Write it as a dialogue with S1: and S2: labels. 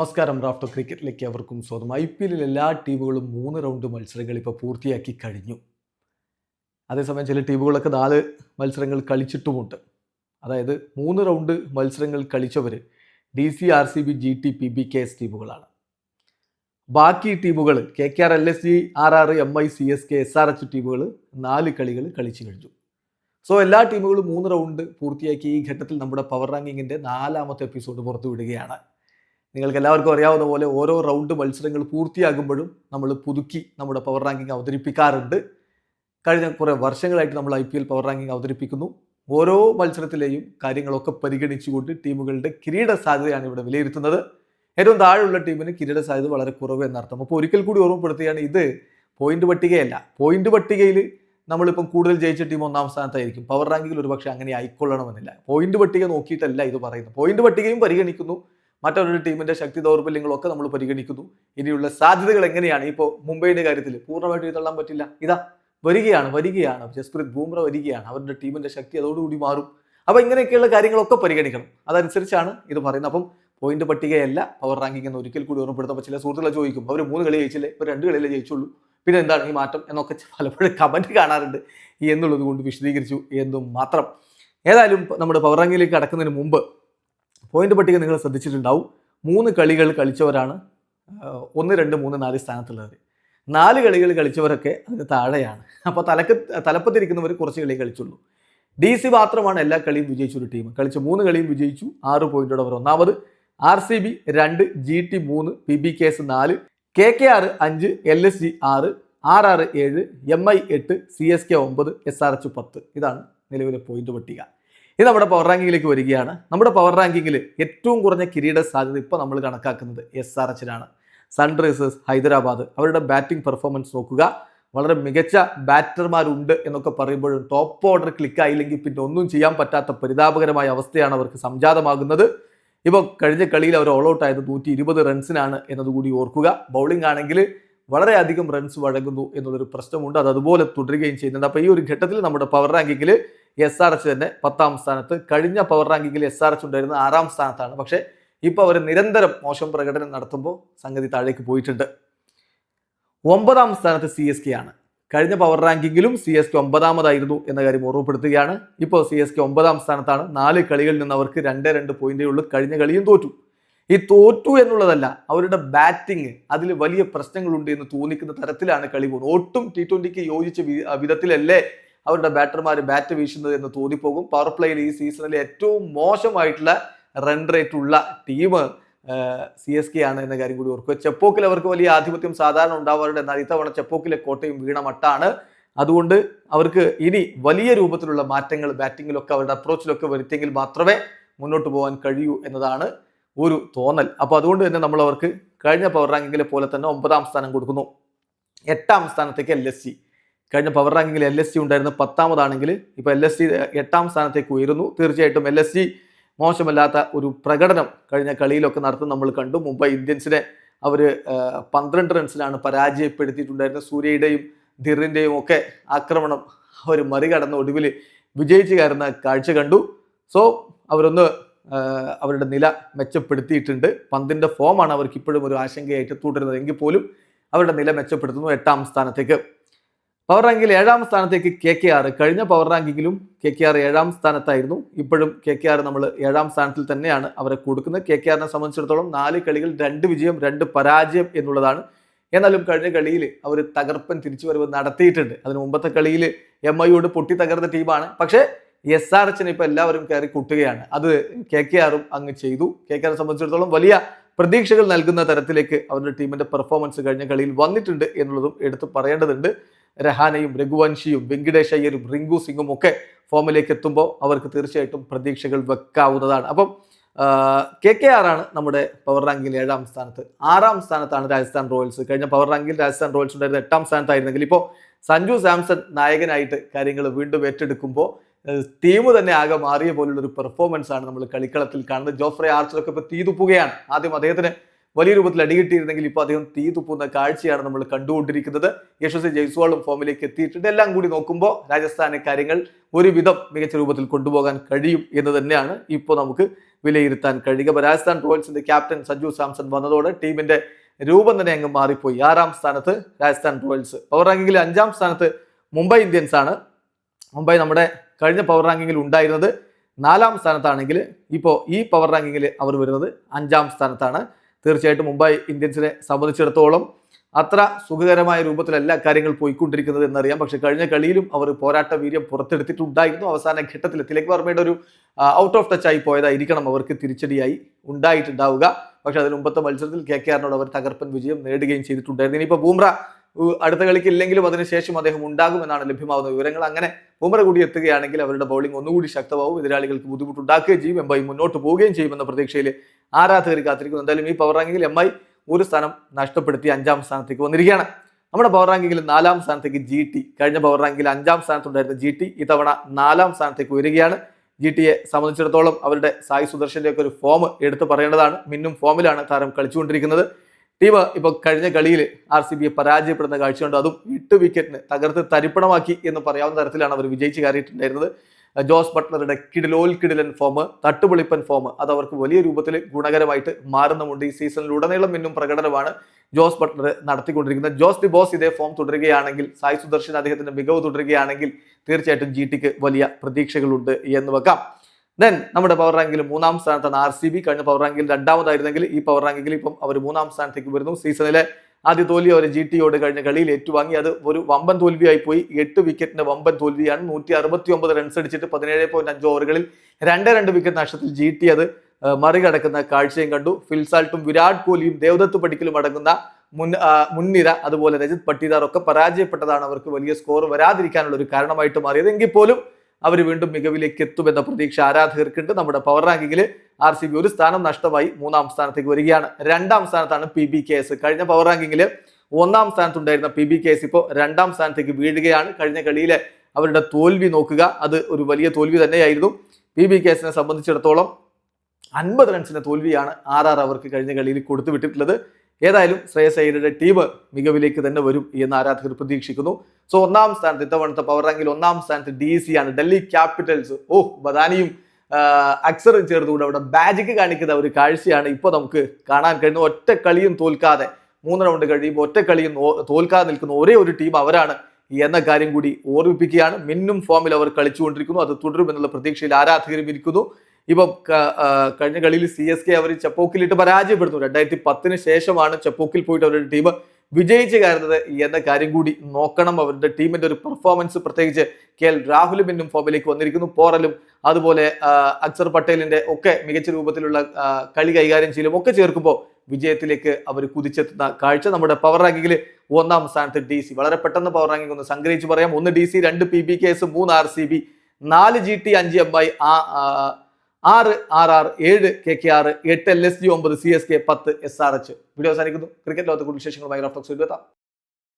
S1: നമസ്കാരം റാഫ്റ്റോ ക്രിക്കറ്റിലേക്ക് അവർക്കും സ്വാഗതം. ഐ പി എല്ലിൽ എല്ലാ ടീമുകളും മൂന്ന് റൗണ്ട് മത്സരങ്ങൾ ഇപ്പോൾ പൂർത്തിയാക്കി കഴിഞ്ഞു. അതേസമയം ചില ടീമുകളൊക്കെ നാല് മത്സരങ്ങൾ കളിച്ചിട്ടുമുണ്ട്. അതായത് മൂന്ന് റൗണ്ട് മത്സരങ്ങൾ കളിച്ചവർ D C R C B G T P B K S ടീമുകളാണ്. ബാക്കി ടീമുകൾ K K R L S G R R M I C S K S R H ടീമുകൾ നാല് കളികൾ കളിച്ചു കഴിഞ്ഞു. സോ എല്ലാ ടീമുകളും മൂന്ന് റൗണ്ട് പൂർത്തിയാക്കി ഈ ഘട്ടത്തിൽ നമ്മുടെ പവർ റാങ്കിങ്ങിന്റെ നാലാമത്തെ എപ്പിസോഡ് പുറത്തു വിടുകയാണ് നിങ്ങൾക്ക് എല്ലാവർക്കും അറിയാവുന്ന പോലെ ഓരോ റൗണ്ട് മത്സരങ്ങൾ പൂർത്തിയാകുമ്പോഴും നമ്മൾ പുതുക്കി നമ്മുടെ പവർ റാങ്കിങ് അവതരിപ്പിക്കാറുണ്ട്. കഴിഞ്ഞ കുറേ വർഷങ്ങളായിട്ട് നമ്മൾ I P L power ranking അവതരിപ്പിക്കുന്നു. ഓരോ മത്സരത്തിലെയും കാര്യങ്ങളൊക്കെ പരിഗണിച്ചുകൊണ്ട് ടീമുകളുടെ കിരീട സാധ്യതയാണ് ഇവിടെ വിലയിരുത്തുന്നത്. ഏറ്റവും താഴെയുള്ള ടീമിന് കിരീട സാധ്യത വളരെ കുറവ് എന്നർത്ഥം. അപ്പോൾ ഒരിക്കൽ കൂടി ഓർമ്മപ്പെടുത്തുകയാണ് ഇത്. പോയിന്റ് പട്ടികയല്ല. പോയിന്റ് പട്ടികയിൽ നമ്മളിപ്പം കൂടുതൽ ജയിച്ച ടീം ഒന്നാം സ്ഥാനത്തായിരിക്കും. പവർ റാങ്കിങ്ങിൽ ഒരുപക്ഷെ അങ്ങനെ ആയിക്കൊള്ളണമെന്നില്ല. പോയിന്റ് പട്ടിക നോക്കിയിട്ടല്ല ഇത് പറയുന്നത്. പോയിന്റ് പട്ടികയും പരിഗണിക്കുന്നു. മറ്റൊരു ടീമിന്റെ ശക്തി ദൗർബല്യങ്ങളൊക്കെ നമ്മൾ പരിഗണിക്കുന്നു. ഇനിയുള്ള സാധ്യതകൾ എങ്ങനെയാണ്? ഇപ്പോൾ മുംബൈയുടെ കാര്യത്തിൽ പൂർണമായിട്ട് തള്ളാൻ പറ്റില്ല. ഇതാ വരികയാണ് വരികയാണ്. ജസ്പ്രീത് ബൂംറ വരികയാണ്. അവരുടെ ടീമിന്റെ ശക്തി അതോടുകൂടി മാറും. അപ്പോൾ ഇങ്ങനെയൊക്കെയുള്ള കാര്യങ്ങളൊക്കെ പരിഗണിക്കണം. അതനുസരിച്ചാണ് ഇത് പറയുന്നത്. അപ്പം പോയിന്റ് പട്ടികയല്ല പവർ റാങ്കിങ് എന്ന് ഒരിക്കൽ കൂടി ഓർമ്മപ്പെടുത്തുമ്പോൾ ചില സുഹൃത്തുക്കളെ ചോദിക്കും അവർ മൂന്ന് കളി ജയിച്ചില്ലേ? ഇപ്പൊ രണ്ട് കളിയിലേ ജയിച്ചുള്ളൂ. പിന്നെ എന്താണ് ഈ മാറ്റം എന്നൊക്കെ പലപ്പോഴും കമന്റ് കാണാറുണ്ട്. എന്നുള്ളത് കൊണ്ട് വിശദീകരിച്ചു. എന്നും മാത്രം ഏതായാലും നമ്മുടെ പവർ റാങ്കിലേക്ക് കടക്കുന്നതിന് മുമ്പ് പോയിന്റ് പട്ടിക നിങ്ങൾ ശ്രദ്ധിച്ചിട്ടുണ്ടാവും. മൂന്ന് കളികൾ കളിച്ചവരാണ് ഒന്ന് രണ്ട് മൂന്ന് നാല് സ്ഥാനത്തുള്ളവർ നാല് കളികൾ കളിച്ചവരൊക്കെ അതിന് താഴെയാണ്. അപ്പോൾ തലക്ക് തലപ്പത്തിരിക്കുന്നവർ കുറച്ച് കളി കളിച്ചുള്ളൂ. ഡി സി മാത്രമാണ് എല്ലാ കളിയും വിജയിച്ച ഒരു ടീം. കളിച്ച മൂന്ന് കളിയും വിജയിച്ചു ആറ് പോയിന്റോടെ അവർ ഒന്നാമത്. ആർ സി ബി രണ്ട് ജി ടി മൂന്ന് പി ബി കെ എസ് നാല് കെ കെ ആറ് അഞ്ച് എൽ എസ് ജി ആറ് ആർ ആർ ഏഴ് എം ഐ എട്ട് സി എസ് കെ ഒമ്പത് എസ് ആർ എച്ച് പത്ത്. ഇതാണ് നിലവിലെ പോയിന്റ് പട്ടിക. ഇത് നമ്മുടെ പവർ റാങ്കിങ്ങിലേക്ക് വരികയാണ്. നമ്മുടെ പവർ റാങ്കിങ്ങിൽ ഏറ്റവും കുറഞ്ഞ കിരീട സാധ്യത ഇപ്പോൾ നമ്മൾ കണക്കാക്കുന്നത് എസ് ആർ എച്ചിനാണ് സൺറൈസേഴ്സ് ഹൈദരാബാദ്. അവരുടെ ബാറ്റിംഗ് പെർഫോമൻസ് നോക്കുക. വളരെ മികച്ച ബാറ്റർമാരുണ്ട് എന്നൊക്കെ പറയുമ്പോഴും ടോപ്പ് ഓർഡർ ക്ലിക്കായില്ലെങ്കിൽ പിന്നെ ഒന്നും ചെയ്യാൻ പറ്റാത്ത പരിതാപകരമായ അവസ്ഥയാണ് അവർക്ക് സംജാതമാകുന്നത്. ഇപ്പോൾ കഴിഞ്ഞ കളിയിൽ അവർ ഓൾ ഔട്ട് ആയത് നൂറ്റി ഇരുപത് റൺസിനാണ് എന്നതുകൂടി ഓർക്കുക. ബൗളിംഗ് ആണെങ്കിൽ വളരെയധികം റൺസ് വഴങ്ങുന്നു എന്നുള്ളൊരു പ്രശ്നമുണ്ട്. അത് അതുപോലെ തുടരുകയും ചെയ്യുന്നുണ്ട്. അപ്പോൾ ഈ ഒരു ഘട്ടത്തിൽ നമ്മുടെ പവർ റാങ്കിങ്ങിൽ എസ് ആർ എച്ച് തന്നെ പത്താം സ്ഥാനത്ത്. കഴിഞ്ഞ പവർ റാങ്കിങ്ങിൽ എസ് ആർ എച്ച് ഉണ്ടായിരുന്ന ആറാം സ്ഥാനത്താണ്. പക്ഷേ ഇപ്പോൾ അവർ നിരന്തരം മോശം പ്രകടനം നടത്തുമ്പോൾ സംഗതി താഴേക്ക് പോയിട്ടുണ്ട്. ഒമ്പതാം സ്ഥാനത്ത് സി എസ് കെ ആണ്. കഴിഞ്ഞ പവർ റാങ്കിങ്ങിലും സി എസ് കെ ഒമ്പതാമതായിരുന്നു എന്ന കാര്യം ഓർമ്മപ്പെടുത്തുകയാണ്. ഇപ്പോൾ സി എസ് കെ ഒമ്പതാം സ്ഥാനത്താണ്. നാല് കളികളിൽ നിന്ന് അവർക്ക് രണ്ട് രണ്ട് പോയിന്റേ ഉള്ളൂ കഴിഞ്ഞ കളിയും തോറ്റു. ഈ തോറ്റു എന്നുള്ളതല്ല അവരുടെ ബാറ്റിംഗ് അതിൽ വലിയ പ്രശ്നങ്ങളുണ്ട് എന്ന് തോന്നിക്കുന്ന തരത്തിലാണ് കളി പോകുന്നത്. ഒട്ടും ടി ട്വന്റിക്ക് യോജിച്ച വിധത്തിലല്ലേ അവരുടെ ബാറ്റർമാർ ബാറ്റ് വീശുന്നത് എന്ന് തോന്നിപ്പോകും. പവർ പ്ലേയിൽ ഈ സീസണിലെ ഏറ്റവും മോശമായിട്ടുള്ള റൺ റേറ്റ് ഉള്ള ടീം സി എസ് കെ ആണ് എന്ന കാര്യം കൂടി ഓർക്കുക. ചെപ്പോക്കിൽ അവർക്ക് വലിയ ആധിപത്യം സാധാരണ ഉണ്ടാവാറുണ്ട്. എന്നാൽ ഇത്തവണ ചെപ്പോക്കിലെ കോട്ടയും വീണ മട്ടാണ്. അതുകൊണ്ട് അവർക്ക് ഇനി വലിയ രൂപത്തിലുള്ള മാറ്റങ്ങൾ ബാറ്റിങ്ങിലൊക്കെ അവരുടെ അപ്രോച്ചിലൊക്കെ വരുത്തിയെങ്കിൽ മാത്രമേ മുന്നോട്ട് പോകാൻ കഴിയൂ എന്നതാണ് ഒരു തോന്നൽ. അപ്പോൾ അതുകൊണ്ട് തന്നെ നമ്മൾ അവർക്ക് കഴിഞ്ഞ പവർ റാങ്കിങ്ങിലെ പോലെ തന്നെ ഒമ്പതാം സ്ഥാനം കൊടുക്കുന്നു. എട്ടാം സ്ഥാനത്തേക്ക് എൽ എസ് സി കഴിഞ്ഞ പവർ റാങ്കിങ്ങിൽ എൽ എസ് സി ഉണ്ടായിരുന്ന പത്താമതാണെങ്കിൽ ഇപ്പോൾ എൽ എസ് സി എട്ടാം സ്ഥാനത്തേക്ക് ഉയരുന്നു. തീർച്ചയായിട്ടും എൽ എസ് സി മോശമല്ലാത്ത ഒരു പ്രകടനം കഴിഞ്ഞ കളിയിലൊക്കെ നടത്തുന്ന നമ്മൾ കണ്ടു. മുംബൈ ഇന്ത്യൻസിനെ അവർ പന്ത്രണ്ട് റൺസിലാണ് പരാജയപ്പെടുത്തിയിട്ടുണ്ടായിരുന്നത്. സൂര്യയുടെയും ധിറിന്റെയും ഒക്കെ ആക്രമണം അവർ മറികടന്ന ഒടുവിൽ വിജയിച്ചു കയറുന്ന കാഴ്ച കണ്ടു. സോ അവരൊന്ന് അവരുടെ നില മെച്ചപ്പെടുത്തിയിട്ടുണ്ട്. പന്തിന്റെ ഫോമാണ് അവർക്ക് ഇപ്പോഴും ഒരു ആശങ്കയായിട്ട് തുടരുന്നത്. എങ്കിൽ പോലും അവരുടെ നില മെച്ചപ്പെടുത്തുന്നു എട്ടാം സ്ഥാനത്തേക്ക്. പവർ റാങ്കിൽ ഏഴാം സ്ഥാനത്തേക്ക് കെ കെ ആർ കഴിഞ്ഞ പവർ റാങ്കിങ്ങിലും കെ കെ ആർ ഏഴാം സ്ഥാനത്തായിരുന്നു. ഇപ്പോഴും കെ കെ ആർ നമ്മൾ ഏഴാം സ്ഥാനത്തിൽ തന്നെയാണ് അവരെ കൊടുക്കുന്നത്. കെ കെ ആറിനെ സംബന്ധിച്ചിടത്തോളം നാല് കളികൾ രണ്ട് വിജയം രണ്ട് പരാജയം എന്നുള്ളതാണ്. എന്നാലും കഴിഞ്ഞ കളിയിൽ അവർ തകർപ്പൻ തിരിച്ചുവരവ് നടത്തിയിട്ടുണ്ട്. അതിന് മുമ്പത്തെ കളിയിൽ എം ഐയോട് പൊട്ടി തകർന്ന ടീമാണ് പക്ഷേ എസ് ആർ എച്ചിനെ ഇപ്പൊ എല്ലാവരും കയറി കൂട്ടുകയാണ്. അത് കെ കെ ആറും അങ്ങ് ചെയ്തു. കെ കെ ആറിനെ സംബന്ധിച്ചിടത്തോളം വലിയ പ്രതീക്ഷകൾ നൽകുന്ന തരത്തിലേക്ക് അവരുടെ ടീമിന്റെ പെർഫോമൻസ് കഴിഞ്ഞ കളിയിൽ വന്നിട്ടുണ്ട് എന്നുള്ളതും എടുത്തു പറയേണ്ടതുണ്ട്. രഹാനയും രഘുവൻഷിയും വെങ്കിടേഷ് അയ്യരും റിങ്കു സിംഗും ഒക്കെ ഫോമിലേക്ക് എത്തുമ്പോൾ അവർക്ക് തീർച്ചയായിട്ടും പ്രതീക്ഷകൾ വെക്കാവുന്നതാണ്. അപ്പം കെ കെ ആർ ആണ് നമ്മുടെ പവർ റാങ്കിൽ ഏഴാം സ്ഥാനത്ത്. ആറാം സ്ഥാനത്താണ് രാജസ്ഥാൻ റോയൽസ്. കഴിഞ്ഞ പവർ റാങ്കിൽ രാജസ്ഥാൻ റോയൽസ് ഉണ്ടായിരുന്ന എട്ടാം സ്ഥാനത്തായിരുന്നെങ്കിൽ ഇപ്പോൾ സഞ്ജു സാംസൺ നായകനായിട്ട് കാര്യങ്ങൾ വീണ്ടും ഏറ്റെടുക്കുമ്പോൾ ടീം തന്നെ ആകെ മാറിയ പോലുള്ള ഒരു പെർഫോമൻസ് ആണ് നമ്മൾ കളിക്കളത്തിൽ കാണുന്നത്. ജോഫ്രെ ആർച്ചറൊക്കെ ഇപ്പോൾ തീതുപ്പുകയാണ്. ആദ്യം അദ്ദേഹത്തിന് വലിയ രൂപത്തിൽ അടികിട്ടിയിരുന്നെങ്കിൽ ഇപ്പോൾ അദ്ദേഹം തീ തുപ്പുന്ന കാഴ്ചയാണ് നമ്മൾ കണ്ടുകൊണ്ടിരിക്കുന്നത്. യശസ്വി ജയ്സ്വാളും ഫോമിലേക്ക് എത്തിയിട്ടുണ്ട്. എല്ലാം കൂടി നോക്കുമ്പോൾ രാജസ്ഥാന് കാര്യങ്ങൾ ഒരുവിധം മികച്ച രൂപത്തിൽ കൊണ്ടുപോകാൻ കഴിയും എന്ന് തന്നെയാണ് ഇപ്പോൾ നമുക്ക് വിലയിരുത്താൻ കഴിയുക. അപ്പോൾ രാജസ്ഥാൻ റോയൽസിന്റെ ക്യാപ്റ്റൻ സജു സാംസൺ വന്നതോടെ ടീമിന്റെ രൂപം തന്നെ അങ്ങ് മാറിപ്പോയി. ആറാം സ്ഥാനത്ത് രാജസ്ഥാൻ റോയൽസ്. പവർ റാങ്കിങ്ങിൽ അഞ്ചാം സ്ഥാനത്ത് മുംബൈ ഇന്ത്യൻസ് ആണ്. മുംബൈ നമ്മുടെ കഴിഞ്ഞ പവർ റാങ്കിങ്ങിൽ ഉണ്ടായിരുന്നത് നാലാം സ്ഥാനത്താണെങ്കിൽ ഇപ്പോൾ ഈ പവർ റാങ്കിങ്ങിൽ അവർ വരുന്നത് അഞ്ചാം സ്ഥാനത്താണ്. തീർച്ചയായിട്ടും മുംബൈ ഇന്ത്യൻസിനെ സംബന്ധിച്ചിടത്തോളം അത്ര സുഖകരമായ രൂപത്തിലല്ല കാര്യങ്ങൾ പോയിക്കൊണ്ടിരിക്കുന്നത് എന്നറിയാം. പക്ഷെ കഴിഞ്ഞ കളിയിലും അവർ പോരാട്ട വീര്യം പുറത്തെടുത്തിട്ടുണ്ടായിരുന്നു. അവസാന ഘട്ടത്തിൽ തിലക് വർമ്മയുടെ ഒരു ഔട്ട് ഓഫ് ടച്ച് ആയി പോയതായിരിക്കണം അവർക്ക് തിരിച്ചടിയായി ഉണ്ടായിട്ടുണ്ടാവുക. പക്ഷെ അതിന് മുമ്പത്തെ മത്സരത്തിൽ കെ കെ ആറിനോട് അവർ തകർപ്പൻ വിജയം നേടുകയും ചെയ്തിട്ടുണ്ടായിരുന്നു. ഇനിയിപ്പോൾ ബൂംറ അടുത്ത കളിക്ക് ഇല്ലെങ്കിലും അതിനുശേഷം അദ്ദേഹം ഉണ്ടാകുമെന്നാണ് ലഭ്യമാകുന്ന വിവരങ്ങൾ. അങ്ങനെ ബുംറ കൂടി എത്തുകയാണെങ്കിൽ അവരുടെ ബൗളിംഗ് ഒന്നുകൂടി ശക്തമാവും. എതിരാളികൾക്ക് ബുദ്ധിമുട്ടുണ്ടാക്കുകയും ചെയ്യും. എം ഐ മുന്നോട്ട് പോവുകയും ചെയ്യുമെന്ന പ്രതീക്ഷയിൽ ആരാധകർ കാത്തിരിക്കുന്നു. എന്തായാലും ഈ പവർ റാങ്കിങ്ങിൽ എം ഐ ഒരു സ്ഥാനം നഷ്ടപ്പെടുത്തി അഞ്ചാം സ്ഥാനത്തേക്ക് വന്നിരിക്കുകയാണ്. നമ്മുടെ പവർ റാങ്കിങ്ങിൽ നാലാം സ്ഥാനത്തേക്ക് ജി ടി കഴിഞ്ഞ പവർ റാങ്കിൽ അഞ്ചാം സ്ഥാനത്തുണ്ടായിരുന്ന ജി ടി ഇത്തവണ നാലാം സ്ഥാനത്തേക്ക് ഉയരുകയാണ് ജി ടിയെ സംബന്ധിച്ചിടത്തോളം അവരുടെ സായി സുദർശന്റെ ഒക്കെ ഒരു ഫോം എടുത്തു പറയേണ്ടതാണ്. മിന്നും ഫോമിലാണ് താരം കളിച്ചുകൊണ്ടിരിക്കുന്നത്. ടീം ഇപ്പോൾ കഴിഞ്ഞ കളിയിൽ ആർ സി ബിയെ പരാജയപ്പെടുന്ന കാഴ്ചയുണ്ട്. അതും എട്ട് വിക്കറ്റിന് തകർത്ത് തരിപ്പണമാക്കി എന്ന് പറയാവുന്ന തരത്തിലാണ് അവർ വിജയിച്ച് കയറിയിട്ടുണ്ടായിരുന്നത്. ജോസ് ബട്ട്ലറുടെ കിടിലോൽ കിടിലൻ ഫോം തട്ടുപൊളിപ്പൻ ഫോം അത് അവർക്ക് വലിയ രൂപത്തിൽ ഗുണകരമായിട്ട് മാറുന്നുമുണ്ട് ഈ സീസണിലുടനീളം ഇന്നും പ്രകടനമാണ് ജോസ് ബട്ട്ലർ നടത്തിക്കൊണ്ടിരിക്കുന്നത്. ജോസ് ദി ബോസ് ഇതേ ഫോം തുടരുകയാണെങ്കിൽ സായി സുദർശൻ അദ്ദേഹത്തിന്റെ മികവ് തുടരുകയാണെങ്കിൽ തീർച്ചയായിട്ടും ജി വലിയ പ്രതീക്ഷകളുണ്ട് എന്ന് വെക്കാം. ദെൻ നമ്മുടെ പവർ റാങ്കിൽ മൂന്നാം സ്ഥാനത്താണ് ആർ സി ബി കഴിഞ്ഞ പവർ റാങ്കിൽ രണ്ടാമതായിരുന്നെങ്കിൽ ഈ പവർ റാങ്കിൽ ഇപ്പം അവർ മൂന്നാം സ്ഥാനത്തേക്ക് വരുന്നു. സീസണിലെ ആദ്യ തോൽവി അവർ ജി ടിയോട് കഴിഞ്ഞ കളിയിൽ ഏറ്റുവാങ്ങി. അത് ഒരു വമ്പൻ തോൽവിയായി പോയി. എട്ട് വിക്കറ്റിന്റെ വമ്പൻ തോൽവിയാണ്. നൂറ്റി അറുപത്തി ഒമ്പത് റൺസ് അടിച്ചിട്ട് പതിനേഴ് പോയിന്റ് അഞ്ച് ഓവറുകളിൽ രണ്ട് രണ്ട് വിക്കറ്റ് നഷ്ടത്തിൽ ജി ടി അത് മറികടക്കുന്ന കാഴ്ചയും കണ്ടു. ഫിൽസാൾട്ടും വിരാട് കോഹ്ലിയും ദേവദത്ത് പടിക്കലും അടങ്ങുന്ന മുൻ മുൻനിര അതുപോലെ രജിത് പട്ടിദാർ ഒക്കെ പരാജയപ്പെട്ടതാണ് അവർക്ക് വലിയ സ്കോർ വരാതിരിക്കാനുള്ള ഒരു കാരണമായിട്ട് മാറിയത്. എങ്കിൽ പോലും അവർ വീണ്ടും മികവിലേക്ക് എത്തുമെന്ന പ്രതീക്ഷ ആരാധകർക്കുണ്ട്. നമ്മുടെ പവർ റാങ്കിങ്ങിൽ ആർ സി ബി ഒരു സ്ഥാനം നഷ്ടമായി മൂന്നാം സ്ഥാനത്തേക്ക് വരികയാണ്. രണ്ടാം സ്ഥാനത്താണ് പി ബി കെ എസ് കഴിഞ്ഞ പവർ റാങ്കിങ്ങിൽ ഒന്നാം സ്ഥാനത്തുണ്ടായിരുന്ന പി ബി കെ എസ് ഇപ്പോൾ രണ്ടാം സ്ഥാനത്തേക്ക് വീഴുകയാണ്. കഴിഞ്ഞ കളിയിലെ അവരുടെ തോൽവി നോക്കുക അത് ഒരു വലിയ തോൽവി തന്നെയായിരുന്നു. പി ബി കെ എസിനെ സംബന്ധിച്ചിടത്തോളം അൻപത് റൺസിന്റെ തോൽവിയാണ് ആർ ആർ അവർക്ക് കഴിഞ്ഞ കളിയിൽ കൊടുത്തു വിട്ടിട്ടുള്ളത് ഏതായാലും ശ്രേയസ് അയ്യരുടെ ടീം മികവിലേക്ക് തന്നെ വരും എന്ന് ആരാധകർ പ്രതീക്ഷിക്കുന്നു. സോ ഒന്നാം സ്ഥാനത്ത് ഇത്തവണത്തെ പവർ റാങ്കിൽ ഒന്നാം സ്ഥാനത്ത് ഡി സി ആണ്. ഡൽഹി ക്യാപിറ്റൽസ് ഓ ബദാനിയും അക്സറും ചേർന്നുകൂടെ അവിടെ ബാജിക്ക് കാണിക്കുന്ന ഒരു കാഴ്ചയാണ് ഇപ്പോൾ നമുക്ക് കാണാൻ കഴിയുന്നത്. ഒറ്റ കളിയും തോൽക്കാതെ മൂന്ന് റൗണ്ട് കഴിയുമ്പോൾ ഒറ്റ കളിയും തോൽക്കാതെ നിൽക്കുന്ന ഒരേ ഒരു ടീം അവരാണ് എന്ന കാര്യം കൂടി ഓർമ്മിപ്പിക്കുകയാണ്. മിന്നും ഫോമിൽ അവർ കളിച്ചുകൊണ്ടിരിക്കുന്നു. അത് തുടരുമെന്നുള്ള പ്രതീക്ഷയിൽ ആരാധകരും ഇരിക്കുന്നു. ഇപ്പം കഴിഞ്ഞ കളിയിൽ സി എസ് കെ അവർ ചെപ്പോക്കിലിട്ട് പരാജയപ്പെടുന്നു. രണ്ടായിരത്തി പത്തിന് ശേഷമാണ് ചെപ്പോക്കിൽ പോയിട്ട് അവരുടെ ടീം വിജയിച്ച് കയറുന്നത് എന്ന കാര്യം കൂടി നോക്കണം. അവരുടെ ടീമിന്റെ ഒരു പെർഫോമൻസ് പ്രത്യേകിച്ച് കെ എൽ രാഹുലും പിന്നും ഫോമിലേക്ക് വന്നിരിക്കുന്നു. പോറലും അതുപോലെ അക്സർ പട്ടേലിന്റെ ഒക്കെ മികച്ച രൂപത്തിലുള്ള കളി കൈകാര്യം ചെയ്യലും ഒക്കെ ചേർക്കുമ്പോൾ വിജയത്തിലേക്ക് അവർ കുതിച്ചെത്തുന്ന കാഴ്ച നമ്മുടെ പവർ റാങ്കിങ്ങിൽ ഒന്നാം സ്ഥാനത്ത് ഡി സി വളരെ പെട്ടെന്ന് പവർ റാങ്കിങ് ഒന്ന് സംഗ്രഹിച്ച് പറയാം. ഒന്ന് ഡി സി രണ്ട് പി ബി കെ എസ് മൂന്ന് ആർ സി ബി നാല് ജി ടി അഞ്ച് എം ഐ ആറ് ആർ ആർ ഏഴ് കെ കെ ആറ് എട്ട് എൽ എസ് ജി ഒമ്പത് സി എസ് കെ പത്ത് എസ് ആർ എച്ച്. വീഡിയോ അവസാനിക്കുന്നു. ക്രിക്കറ്റ് ലോകത്തെ കൂടുതൽ വിശേഷങ്ങൾ റഫ്ലക്സ് എത്താം